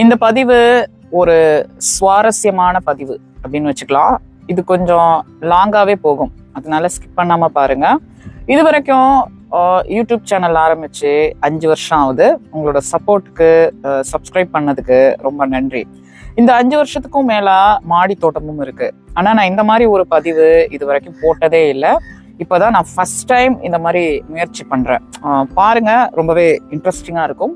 இந்த பதிவு ஒரு சுவாரஸ்யமான பதிவு அப்படின்னு வச்சுக்கலாம். இது கொஞ்சம் லாங்காகவே போகும். அதனால ஸ்கிப் பண்ணாமல் பாருங்க. இது வரைக்கும் யூடியூப் சேனல் ஆரம்பித்து அஞ்சு வருஷம் ஆகுது. உங்களோட சப்போர்ட்டுக்கு சப்ஸ்கிரைப் பண்ணதுக்கு ரொம்ப நன்றி. இந்த அஞ்சு வருஷத்துக்கும் மேலே மாடி தோட்டமும் இருக்குது ஆனால் நான் இந்த மாதிரி ஒரு பதிவு இது வரைக்கும் போட்டதே இல்லை. இப்போ தான் நான் ஃபர்ஸ்ட் டைம் இந்த மாதிரி முயற்சி பண்ணுறேன் பாருங்கள் பாருங்க ரொம்பவே இன்ட்ரெஸ்டிங்காக இருக்கும்.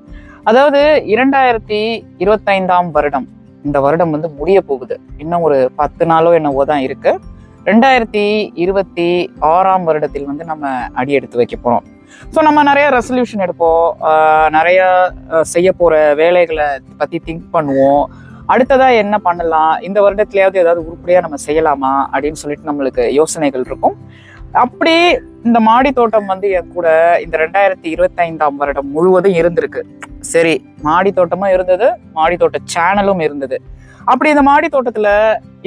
அதாவது இரண்டாயிரத்தி இருபத்தைந்தாம் வருடம். இந்த வருடம் வந்து முடிய போகுது. இன்னும் ஒரு பத்து நாளோ என்னவோ தான் இருக்கு. ரெண்டாயிரத்தி இருபத்தி ஆறாம் வருடத்தில் வந்து நம்ம அடி எடுத்து வைக்க போறோம். ஸோ நம்ம நிறைய ரெசல்யூஷன் எடுப்போம். நிறைய செய்ய போற வேலைகளை பத்தி திங்க் பண்ணுவோம். அடுத்ததா என்ன பண்ணலாம்? இந்த வருடத்திலேயாவது ஏதாவது உருப்படியா நம்ம செய்யலாமா? அப்படின்னு சொல்லிட்டு நம்மளுக்கு யோசனைகள் இருக்கும். அப்படி இந்த மாடி தோட்டம் வந்து என் கூட இந்த ரெண்டாயிரத்தி இருபத்தைந்தாம் வருடம் முழுவதும் இருந்திருக்கு. சரி மாடி தோட்டமும் இருந்தது மாடி தோட்ட சேனலும் இருந்தது. அப்படி இந்த மாடி தோட்டத்துல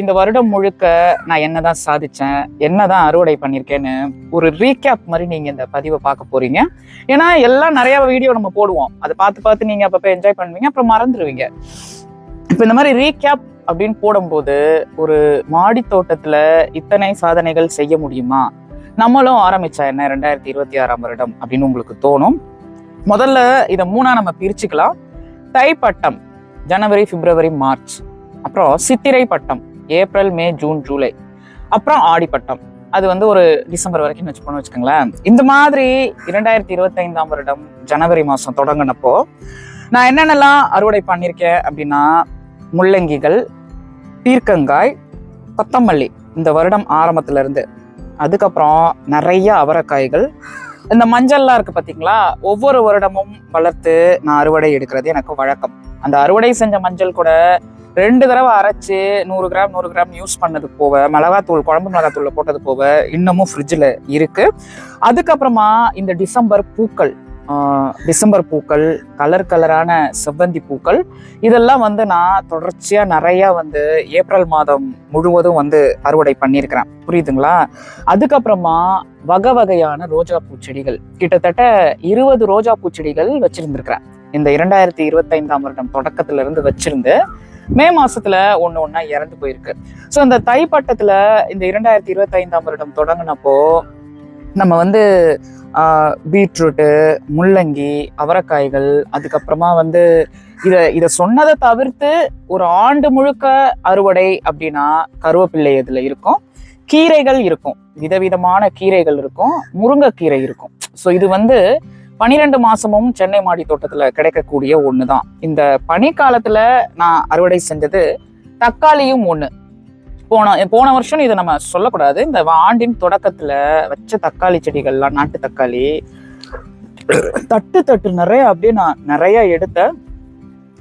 இந்த வருடம் முழுக்க நான் என்னதான் சாதிச்சேன் என்னதான் அறுவடை பண்ணியிருக்கேன்னு ஒரு ரீகேப் மாதிரி நீங்க இந்த பதிவை பார்க்க போறீங்க. ஏன்னா எல்லாம் நிறைய வீடியோ நம்ம போடுவோம். அதை பார்த்து பார்த்து நீங்க அப்பப்போ என்ஜாய் பண்ணுவீங்க அப்புறம் மறந்துடுவீங்க இப்போ இந்த மாதிரி ரீகேப் அப்படின்னு போடும்போது ஒரு மாடி தோட்டத்துல இத்தனை சாதனைகள் செய்ய முடியுமா? நம்மளும் ஆரம்பிச்சா என்ன ரெண்டாயிரத்தி இருபத்தி ஆறாம் வருடம் அப்படின்னு உங்களுக்கு தோணும். முதல்ல இதை மூணா நம்ம பிரிச்சுக்கலாம். தைப்பட்டம் ஜனவரி பிப்ரவரி மார்ச். அப்புறம் சித்திரை பட்டம் ஏப்ரல் மே ஜூன் ஜூலை. அப்புறம் ஆடிப்பட்டம். அது வந்து ஒரு டிசம்பர் வரைக்கும் வச்சுக்கோன்னு வச்சுக்கோங்களேன். இந்த மாதிரி இரண்டாயிரத்தி இருபத்தைந்தாம் வருடம் ஜனவரி மாதம் தொடங்கினப்போ நான் என்னென்னலாம் அறுவடை பண்ணியிருக்கேன் அப்படின்னா முள்ளங்கிகள் பீர்க்கங்காய் கொத்தமல்லி. இந்த வருடம் ஆரம்பத்துல இருந்து அதுக்கப்புறம் நிறைய அவரைக்காய்கள் இந்த மஞ்சள்லாம் இருக்கு பாத்தீங்களா? ஒவ்வொரு வருடமும் வளர்த்து நான் அறுவடை எடுக்கிறது எனக்கு வழக்கம். அந்த அறுவடை செஞ்ச மஞ்சள் கூட ரெண்டு தடவை அரைச்சு நூறு கிராம் நூறு கிராம் யூஸ் பண்ணது போக மிளகாத்தூள் குழம்பு மிளகாத்தூள்ல போட்டது போக இன்னமும் ஃப்ரிட்ஜில் இருக்கு. அதுக்கப்புறமா இந்த டிசம்பர் பூக்கள் டிசம்பர் பூக்கள் கலர் கலரான செவ்வந்தி பூக்கள். இதெல்லாம் வந்து நான் தொடர்ச்சியாக நிறையா வந்து ஏப்ரல் மாதம் முழுவதும் வந்து அறுவடை பண்ணியிருக்கிறேன். புரியுதுங்களா? அதுக்கப்புறமா வகை வகையான ரோஜா பூச்செடிகள் கிட்டத்தட்ட இருபது ரோஜா பூச்செடிகள் வச்சிருந்திருக்கிறேன். இந்த இரண்டாயிரத்தி இருபத்தைந்தாம் வருடம் தொடக்கத்திலிருந்து வச்சுருந்து வச்சிருந்து மே மாசத்துல ஒன்று ஒன்றா இறந்து போயிருக்கு. ஸோ இந்த தைப்பட்டத்துல இந்த இரண்டாயிரத்தி இருபத்தைந்தாம் வருடம் தொடங்கினப்போ நம்ம வந்து பீட்ரூட்டு முள்ளங்கி அவரைக்காய்கள் அதுக்கப்புறமா வந்து இதை இதை சொன்னதை தவிர்த்து ஒரு ஆண்டு முழுக்க அறுவடை அப்படின்னா கருவேப்பிள்ளை இதில் இருக்கும். கீரைகள் இருக்கும். விதவிதமான கீரைகள் இருக்கும். முருங்கைக்கீரை இருக்கும். ஸோ இது வந்து பனிரெண்டு மாசமும் சென்னை மாடி தோட்டத்தில் கிடைக்கக்கூடிய ஒன்று தான் இந்த பனிக்காலத்தில் நான் அறுவடை செஞ்சது தக்காளியும் ஒன்று போன போன வருஷம் இதை நம்ம சொல்லக்கூடாது. இந்த ஆண்டின் தொடக்கத்துல வச்ச தக்காளி செடிகள்லாம் நாட்டு தக்காளி தட்டு தட்டு நிறைய அப்படியே நான் நிறைய எடுத்தேன்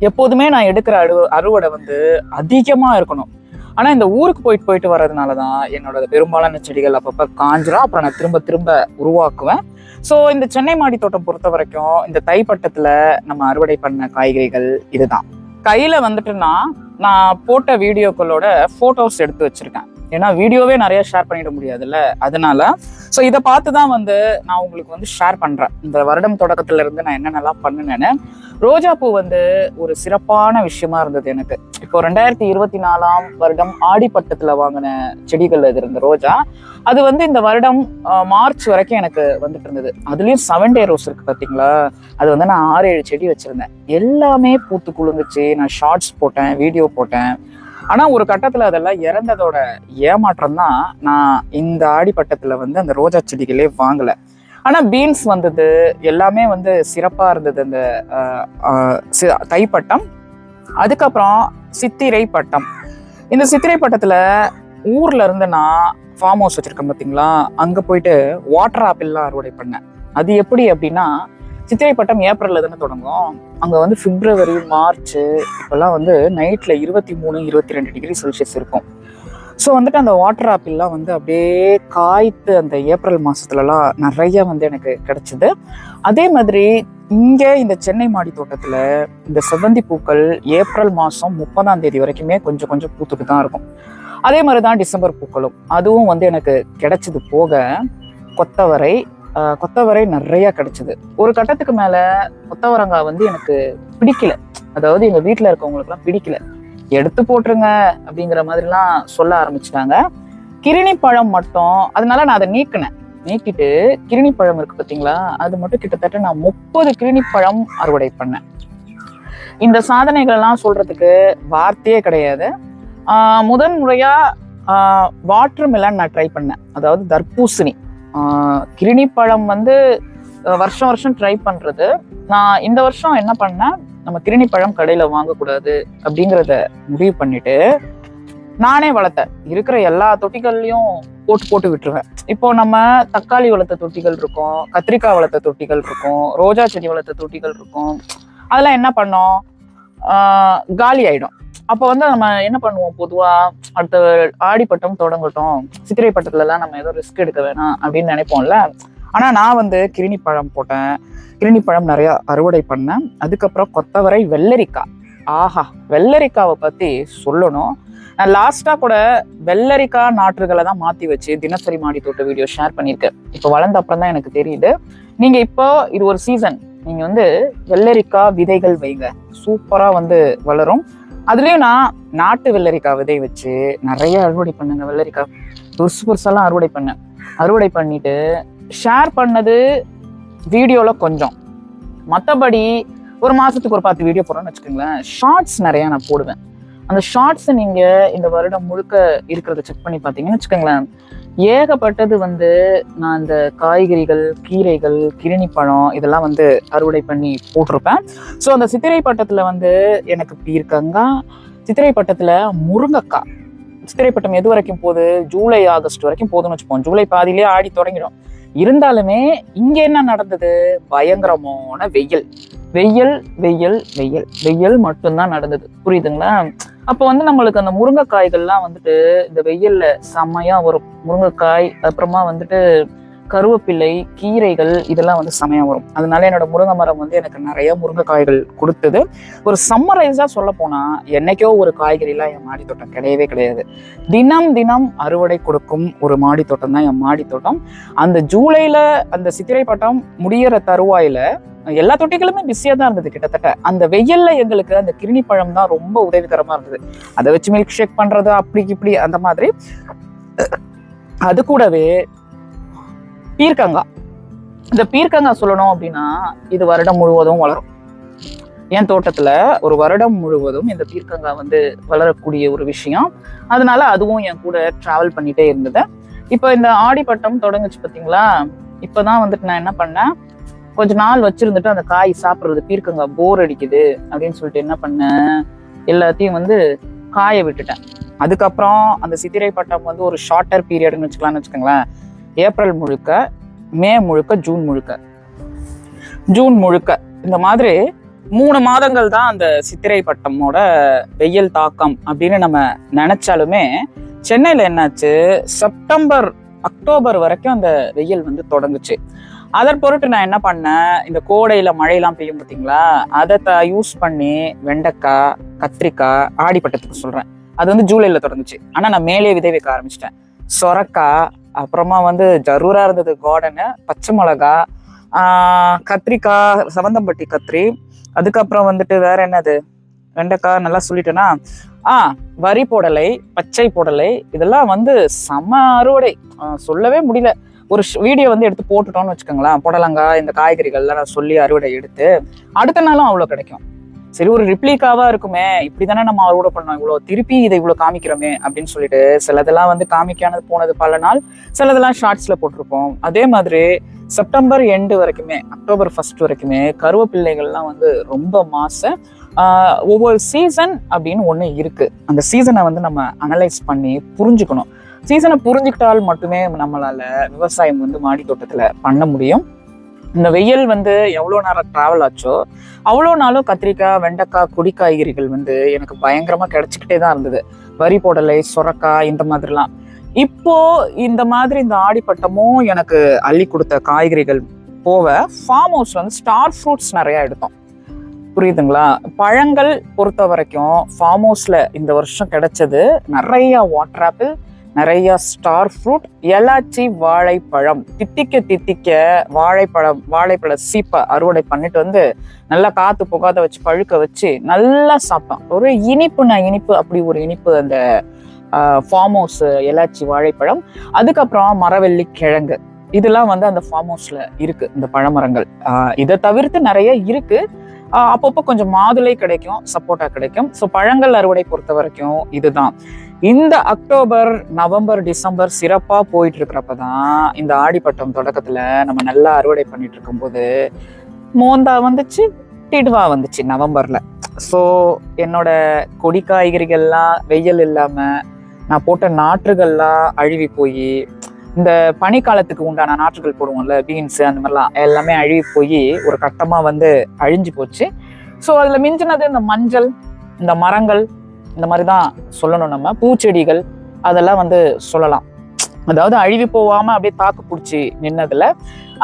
எப்போதுமே நான் எடுக்கிற அறு அறுவடை வந்து அதிகமா இருக்கணும். ஆனா இந்த ஊருக்கு போயிட்டு போயிட்டு வர்றதுனால தான் என்னோட பெரும்பாலான செடிகள் அப்பப்ப காஞ்சிரும். அப்புறம் நான் திரும்ப திரும்ப உருவாக்குவேன். ஸோ இந்த சென்னை மாடி தோட்டம் பொறுத்த வரைக்கும் இந்த தைப்பட்டத்துல நம்ம அறுவடை பண்ண காய்கறிகள் இதுதான். கையில வந்துட்டுன்னா நான் போட்ட வீடியோக்களோட ஃபோட்டோஸ் எடுத்து வச்சுருக்கேன். ஏன்னா வீடியோவே நிறைய ஷேர் பண்ணிட முடியாதுல்ல? அதனால ஸோ இதை பார்த்து தான் வந்து நான் உங்களுக்கு வந்து ஷேர் பண்ணுறேன் இந்த வருடம் தொடக்கத்துல இருந்து நான் என்னென்னலாம் பண்ணினேன்னு. ரோஜா பூ வந்து ஒரு சிறப்பான விஷயமா இருந்தது எனக்கு. இப்போ ரெண்டாயிரத்தி இருபத்தி நாலாம் வருடம் ஆடிப்பட்டத்தில் வாங்கின செடிகள் இது இருந்த ரோஜா. அது வந்து இந்த வருடம் மார்ச் வரைக்கும் எனக்கு வந்துட்டு இருந்தது. அதுலேயும் செவன் டே ரோஸ் இருக்கு பார்த்தீங்களா அது வந்து நான் ஆறு ஏழு செடி வச்சிருந்தேன். எல்லாமே பூத்து குலுங்குச்சு. நான் ஷார்ட்ஸ் போட்டேன் வீடியோ போட்டேன். ஆனால் ஒரு கட்டத்தில் அதெல்லாம் இறந்ததோட ஏமாற்றம் தான் நான் இந்த ஆடிப்பட்டத்தில் வந்து அந்த ரோஜா செடிகளே வாங்கலை. ஆனால் பீன்ஸ் வந்தது எல்லாமே வந்து சிறப்பாக இருந்தது அந்த தைப்பட்டம். அதுக்கப்புறம் சித்திரை பட்டம். இந்த சித்திரை பட்டத்தில் ஊரில் இருந்து நான் ஃபார்ம் ஹவுஸ் வச்சுருக்கேன் பார்த்தீங்களா அங்கே போயிட்டு வாட்டர் ஆப்பிள்லாம் அறுவடை பண்ணேன். அது எப்படி அப்படின்னா சித்திரை பட்டம் ஏப்ரலில் தானே தொடங்கும். அங்கே வந்து பிப்ரவரி மார்ச் இப்போல்லாம் வந்து நைட்டில் இருபத்தி மூணு இருபத்தி ரெண்டு டிகிரி செல்சியஸ் இருக்கும். ஸோ வந்துட்டு அந்த வாட்டர் ஆப்பிள்லாம் வந்து அப்படியே காய்த்து அந்த ஏப்ரல் மாதத்துலலாம் நிறைய வந்து எனக்கு கிடச்சிது. அதே மாதிரி இங்கே இந்த சென்னை மாடி தோட்டத்தில் இந்த செவ்வந்தி பூக்கள் ஏப்ரல் மாதம் முப்பதாம் தேதி வரைக்குமே கொஞ்சம் கொஞ்சம் பூத்துட்டு தான் இருக்கும். அதே மாதிரி தான் டிசம்பர் பூக்களும். அதுவும் வந்து எனக்கு கிடைச்சது போக கொத்தவரை கொத்தவரை நிறைய கிடைச்சது. ஒரு கட்டத்துக்கு மேல கொத்தவரங்காய் வந்து எனக்கு பிடிக்கல. அதாவது எங்க வீட்டுல இருக்கவங்களுக்குலாம் பிடிக்கல. எடுத்து போட்டுருங்க அப்படிங்கிற மாதிரிலாம் சொல்ல ஆரம்பிச்சிட்டாங்க. கிருணி பழம் மட்டும் அதனால நான் அதை நீக்கினேன். நீக்கிட்டு கிருணி பழம் இருக்கு பாத்தீங்களா? அது மட்டும் கிட்டத்தட்ட நான் முப்பது கிருணி பழம் அறுவடை பண்ணேன். இந்த சாதனைகள் எல்லாம் சொல்றதுக்கு வார்த்தையே கிடையாது. முதன் முறையா வாட்டர் மெலன் நான் ட்ரை பண்ணேன். அதாவது தர்பூசணி. கிருணி பழம் வந்து வருஷம் வருஷம் ட்ரை பண்றது. நான் இந்த வருஷம் என்ன பண்ணேன் நம்ம கிருணி பழம் கடையில வாங்கக்கூடாது அப்படிங்கிறத முடிவு பண்ணிட்டு நானே வளர்த்தேன். இருக்கிற எல்லா தொட்டிகள்லையும் போட்டு போட்டு விட்டுருவேன். இப்போ நம்ம தக்காளி வளர்த்த தொட்டிகள் இருக்கும் கத்திரிக்காய் வளர்த்த தொட்டிகள் இருக்கும் ரோஜா செடி வளர்த்த தொட்டிகள் இருக்கும். அதெல்லாம் என்ன பண்ணோம்? காலி ஆயிடும். அப்போ வந்து நம்ம என்ன பண்ணுவோம்? பொதுவா அடுத்த ஆடிப்பட்டம் தொடங்கட்டும். சித்திரை பட்டத்துல எல்லாம் நம்ம ஏதோ ரிஸ்க் எடுக்க வேணாம் அப்படின்னு நினைப்போம்ல. ஆனா நான் வந்து கிருணி பழம் போட்டேன். கிருணி பழம் நிறைய அறுவடை பண்ணேன். அதுக்கப்புறம் கொத்தவரை வெள்ளரிக்காய். ஆஹா வெள்ளரிக்காவை பத்தி சொல்லணும். நான் லாஸ்டா கூட வெள்ளரிக்காய் நாற்றுகளை தான் மாத்தி வச்சு தினசரி மாடி தோட்ட வீடியோ ஷேர் பண்ணியிருக்கேன். இப்போ வளர்ந்த அப்புறம் தான் எனக்கு தெரியுது. நீங்க இப்போ இது ஒரு சீசன் நீங்க வந்து வெள்ளரிக்காய் விதைகள் வைங்க. சூப்பரா வந்து வளரும். அதுலயும் நான் நாட்டு வெள்ளரிக்காய் விதை வச்சு நிறைய அறுவடை பண்ணுங்க வெள்ளரிக்காய். புதுசு புதுசெல்லாம் அறுவடை பண்ணேன். அறுவடை பண்ணிட்டு ஷேர் பண்ணது வீடியோல கொஞ்சம். மற்றபடி ஒரு மாசத்துக்கு ஒரு பத்து வீடியோ போடுறேன்னு வச்சுக்கோங்களேன். ஷார்ட்ஸ் நிறைய நான் போடுவேன். அந்த ஷார்ட்ஸை நீங்க இந்த வருடம் முழுக்க இருக்கிறத செக் பண்ணி பார்த்தீங்கன்னு வச்சுக்கோங்களேன். ஏகப்பட்டது வந்து நான் இந்த காய்கறிகள் கீரைகள் கிருணி பழம் இதெல்லாம் வந்து அறுவடை பண்ணி போட்டிருப்பேன். ஸோ அந்த சித்திரை பட்டத்தில் வந்து எனக்கு பீர்க்கங்காய் சித்திரை பட்டத்தில் முருங்கக்காய். சித்திரை பட்டம் எது வரைக்கும் போகுது? ஜூலை ஆகஸ்ட் வரைக்கும் போதும்னு வச்சுப்போம். ஜூலை பாதியிலே ஆடி தொடங்கிடும். இருந்தாலுமே இங்கே என்ன நடந்தது? பயங்கரமான வெயில். வெயில் வெயில் வெயில். வெயில் மட்டும்தான் நடந்தது. புரியுதுங்களா? அப்போ வந்து நம்மளுக்கு அந்த முருங்கைக்காய்கள்லாம் வந்துட்டு இந்த வெயில்ல செம்மையா வரும். முருங்கைக்காய் அப்புறமா வந்துட்டு கருவேப்பிள்ளை கீரைகள் இதெல்லாம் வந்து செமையா வரும். அதனால என்னோட முருங்கை மரம் வந்து எனக்கு நிறைய முருங்கைக்காய்கள் கொடுத்தது. ஒரு சம்மரைஸா சொல்ல போனா என்னைக்கோ ஒரு காய்கறிலாம் என் மாடி தோட்டம் கிடையவே கிடையாது. தினம் தினம் அறுவடை கொடுக்கும் ஒரு மாடி தோட்டம் தான் என் மாடி தோட்டம் அந்த ஜூலைல அந்த சித்திரை பட்டம் முடியிற தருவாயில எல்லா தொட்டிகளுமே பிஸியாக தான் இருந்தது கிட்டத்தட்ட. அந்த வெயில்ல எங்களுக்கு அந்த கிருணி பழம் தான் ரொம்ப உதவிகரமாக இருந்தது. அதை வச்சு மில்க் ஷேக் பண்ணுறது அப்படி இப்படி அந்த மாதிரி. அது கூடவே பீர்க்கங்காய். இந்த பீர்க்கங்காய் சொல்லணும் அப்படின்னா இது வருடம் முழுவதும் வளரும். என் தோட்டத்தில் ஒரு வருடம் முழுவதும் இந்த பீர்க்கங்காய் வந்து வளரக்கூடிய ஒரு விஷயம். அதனால அதுவும் என் கூட ட்ராவல் பண்ணிட்டே இருந்தது. இப்போ இந்த ஆடிப்பட்டம் தொடங்குச்சு பார்த்தீங்களா இப்போதான் வந்துட்டு நான் என்ன பண்ணேன்? கொஞ்ச நாள் வச்சிருந்துட்டு அந்த காய் சாப்பிட்றது பீர்க்கங்காய் போர் அடிக்குது அப்படின்னு சொல்லிட்டு என்ன பண்ணேன் எல்லாத்தையும் வந்து காய விட்டுட்டேன். அதுக்கப்புறம் அந்த சித்திரை பட்டம் வந்து ஒரு ஷார்ட்டர் பீரியட்னு வச்சுக்கலாம்னு வச்சுக்கோங்களேன். ஏப்ரல் முழுக்க மே முழுக்க ஜூன் முழுக்க. ஜூன் முழுக்க. இந்த மாதிரி மூணு மாதங்கள் தான் அந்த சித்திரை பட்டமோட வெயில் தாக்கம் அப்படின்னு நம்ம நினைச்சாலுமே சென்னையில் என்னாச்சு? செப்டம்பர் அக்டோபர் வரைக்கும் அந்த வெயில் வந்து தொடங்குச்சு. அதன் பொருட்டு நான் என்ன பண்ணேன் இந்த கோடையில மழையெல்லாம் பெய்யும் பார்த்தீங்களா அதை த யூஸ் பண்ணி வெண்டைக்காய் கத்திரிக்காய் ஆடிப்பட்டத்துக்கு சொல்றேன். அது வந்து ஜூலைல தொடர்ந்துச்சு ஆனா நான் மேலே விதை வைக்க ஆரம்பிச்சிட்டேன். சொரக்காய் அப்புறமா வந்து ஜரூரா இருந்தது கார்டனு பச்சை மிளகா கத்திரிக்காய் சவந்தம்பட்டி கத்திரி அதுக்கப்புறம் வந்துட்டு வேற என்னது வெண்டைக்காய் நல்லா சொல்லிட்டேன்னா ஆ வரி போடலை பச்சை போடலை இதெல்லாம் வந்து செம அறுவடை. சொல்லவே முடியல. ஒரு வீடியோ வந்து எடுத்து போட்டுட்டோம்னு வச்சுக்கோங்களேன். புடலங்காய் இந்த காய்கறிகள்லாம் நான் சொல்லி அறுவடை எடுத்து அடுத்த நாளும் அவ்வளோ கிடைக்கும். சரி ஒரு ரிப்ளிகாவா இருக்குமே. இப்படிதானே நம்ம அறுவடை பண்ணோம். இவ்வளோ திருப்பி இதை இவ்வளோ காமிக்கிறோமே அப்படின்னு சொல்லிட்டு சிலதெல்லாம் வந்து காமிக்கானது போனது பல நாள் சிலதெல்லாம் ஷார்ட்ஸ்ல போட்டிருப்போம். அதே மாதிரி செப்டம்பர் எண்டு வரைக்குமே அக்டோபர் ஃபர்ஸ்ட் வரைக்குமே கருவேப்பிள்ளைகள்லாம் வந்து ரொம்ப மாச. ஒவ்வொரு சீசன் அப்படின்னு ஒன்று இருக்கு. அந்த சீசனை வந்து நம்ம அனலைஸ் பண்ணி புரிஞ்சுக்கணும். சீசனை புரிஞ்சுக்கிட்டால் மட்டுமே நம்மளால விவசாயம் வந்து மாடி தோட்டத்தில் பண்ண முடியும். இந்த வெயில் வந்து எவ்வளோ நேரம் ட்ராவல் ஆச்சோ அவ்வளோ நாளும் கத்திரிக்காய் வெண்டைக்காய் கொடி காய்கறிகள் வந்து எனக்கு பயங்கரமாக கிடைச்சிக்கிட்டே தான் இருந்தது. வரி போடலை சுரக்காய் இந்த மாதிரிலாம். இப்போ இந்த மாதிரி இந்த ஆடிப்பட்டமும் எனக்கு அள்ளி கொடுத்த காய்கறிகள் போக ஃபார்ம் ஹவுஸ் வந்து ஸ்டார் ஃப்ரூட்ஸ் நிறையா எடுத்தோம். புரியுதுங்களா? பழங்கள் பொறுத்த வரைக்கும் ஃபார்ம் ஹவுஸில் இந்த வருஷம் கிடைச்சது நிறையா வாட்டர் ஆப்பிள் நிறைய ஸ்டார் ஃப்ரூட் எலாச்சி வாழைப்பழம். தித்திக்க தித்திக்க வாழைப்பழம் வாழைப்பழ சீப்பை அறுவடை பண்ணிட்டு வந்து நல்லா காத்து புகாத வச்சு பழுக்க வச்சு நல்லா சாப்பிட்டோம் ஒரு இனிப்புனா இனிப்பு அப்படி ஒரு இனிப்பு அந்த ஃபார்ம் ஹவுஸ் எலாச்சி வாழைப்பழம். அதுக்கப்புறம் மரவெள்ளி கிழங்கு. இதெல்லாம் வந்து அந்த ஃபார்ம் ஹவுஸ்ல இருக்கு இந்த பழமரங்கள் இதை தவிர்த்து நிறைய இருக்கு. அப்பப்போ கொஞ்சம் மாதுளை கிடைக்கும் சப்போட்டா கிடைக்கும். ஸோ பழங்கள் அறுவடை பொறுத்த வரைக்கும் இதுதான். இந்த அக்டோபர் நவம்பர் டிசம்பர் சிறப்பாக போயிட்டு இருக்கிறப்ப தான் இந்த ஆடிப்பட்டம் தொடக்கத்தில் நம்ம நல்லா அறுவடை பண்ணிட்டு இருக்கும்போது மோந்தா வந்துச்சு டிடுவா வந்துச்சு நவம்பரில். ஸோ என்னோட கொடி காய்கறிகள்லாம் வெயில் இல்லாமல் நான் போட்ட நாற்றுகள்லாம் அழுவி போய் இந்த பனிக்காலத்துக்கு உண்டான நாற்றுகள் போடுவோம்ல பீன்ஸ் அந்த மாதிரிலாம் எல்லாமே அழுகி போய் ஒரு கட்டமாக வந்து அழிஞ்சு போச்சு. ஸோ அதில் மிஞ்சினது இந்த மஞ்சள் இந்த மரங்கள் இந்த மாதிரி தான் சொல்லணும் நம்ம. பூச்செடிகள் அதெல்லாம் வந்து சொல்லலாம். அதாவது அழுவி போகாமல் அப்படியே தாக்கு பிடிச்சி நின்னதில்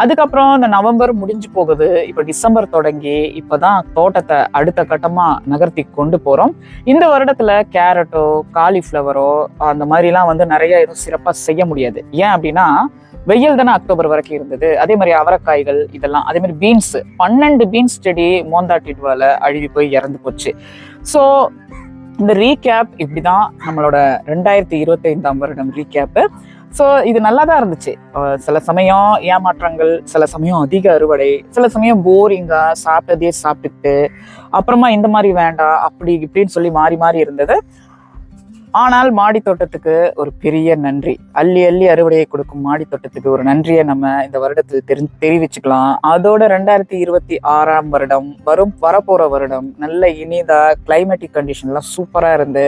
அதுக்கப்புறம் இந்த நவம்பர் முடிஞ்சு போகுது. இப்போ டிசம்பர் தொடங்கி இப்போ தான் தோட்டத்தை அடுத்த கட்டமாக நகர்த்தி கொண்டு போகிறோம் இந்த வருடத்தில் கேரட்டோ காலிஃப்ளவரோ அந்த மாதிரிலாம் வந்து நிறைய எதுவும் சிறப்பாக செய்ய முடியாது. ஏன் அப்படின்னா வெயில் தானே அக்டோபர் வரைக்கும் இருந்தது. அதே மாதிரி அவரைக்காய்கள் இதெல்லாம் அதே மாதிரி பீன்ஸ் பன்னெண்டு பீன்ஸ் செடி மோந்தாட்டிடுவால அழுவி போய் இறந்து போச்சு. ஸோ இந்த ரீகேப் இப்படிதான் நம்மளோட ரெண்டாயிரத்தி இருபத்தைந்தாம் வருடம் ரீகேப்பு ஸோ இது நல்லா தான் இருந்துச்சு சில சமயம் ஏமாற்றங்கள் சில சமயம் அதிக அறுவடை சில சமயம் போரிங்காக சாப்பிட்டதே சாப்பிட்டுட்டு அப்புறமா இந்த மாதிரி வேண்டாம் அப்படி இப்படின்னு சொல்லி மாறி மாறி இருந்தது. ஆனால் மாடி தோட்டத்துக்கு ஒரு பெரிய நன்றி. அள்ளி அள்ளி அறுவடையை கொடுக்கும் மாடி தோட்டத்துக்கு ஒரு நன்றியை நம்ம இந்த வருடத்தில் தெரி தெரிவிச்சுக்கலாம். அதோட ரெண்டாயிரத்தி இருபத்தி ஆறாம் வருடம் வரும் வரப்போற வருடம் நல்ல இனிதா கிளைமேட்டிக் கண்டிஷன்லாம் சூப்பராக இருந்து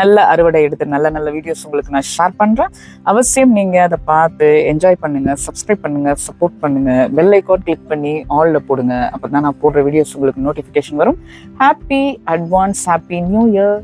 நல்ல அறுவடை எடுத்து நல்ல நல்ல வீடியோஸ் உங்களுக்கு நான் ஷேர் பண்ணுறேன் அவசியம் நீங்கள் அதை பார்த்து என்ஜாய் பண்ணுங்கள் சப்ஸ்கிரைப் பண்ணுங்கள் சப்போர்ட் பண்ணுங்கள் பெல் ஐக்கான் கிளிக் பண்ணி ஆலில் போடுங்க. அப்பதான் நான் போடுற வீடியோஸ் உங்களுக்கு நோட்டிஃபிகேஷன் வரும். Happy advance happy new year